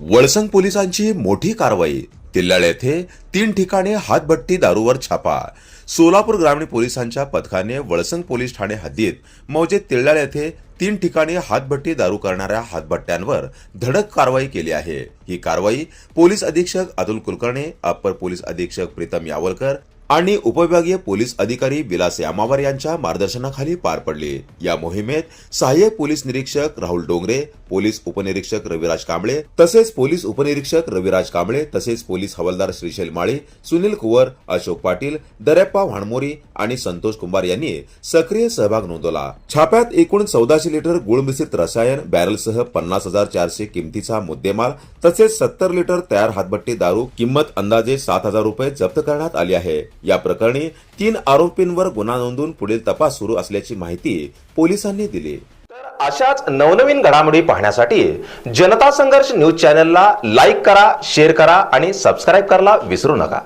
वळसंग पोलिसांची मोठी कारवाई. तिल्लाळ येथे तीन ठिकाणी हातभट्टी दारूवर छापा. सोलापूर ग्रामीण पोलिसांच्या पथकाने वळसंग पोलीस ठाणे हद्दीत मौजे तिल्लाळ येथे तीन ठिकाणी हातभट्टी दारू करणाऱ्या हातभट्ट्यांवर धडक कारवाई केली आहे. ही कारवाई पोलीस अधीक्षक अतुल कुलकर्णी अप्पर पोलीस अधीक्षक प्रीतम यावलकर आणि उपविभागीय पोलीस अधिकारी विलास यामावर यांच्या मार्गदर्शनाखाली पार पडली. या मोहिमेत सहाय्यक पोलीस निरीक्षक राहुल डोंगरे पोलीस उपनिरीक्षक रविराज कांबळे तसेच पोलीस उपनिरीक्षक रविराज कांबळे तसेच पोलीस हवालदार श्रीशैल माळी सुनील कुवर अशोक पाटील दर्याप्पा भाणमोरी आणि संतोष कुंभार यांनी सक्रिय सहभाग नोंदवला. छाप्यात एकूण चौदाशे लिटर गुळ मिश्रित रसायन बॅरलसह पन्नास हजार चारशे किमतीचा मुद्देमाल तसेच सत्तर लिटर तयार हातभट्टी दारू किंमत अंदाजे सात हजार रुपये जप्त करण्यात आली आहे. या प्रकरणी तीन आरोपींवर गुन्हा नोंदवून पुढील तपास सुरू असल्याची माहिती पोलिसांनी दिली. तर अशाच नवनवीन घडामोडी पाहण्यासाठी जनता संघर्ष न्यूज चॅनलला लाईक करा शेअर करा आणि सबस्क्राईब करायला विसरू नका.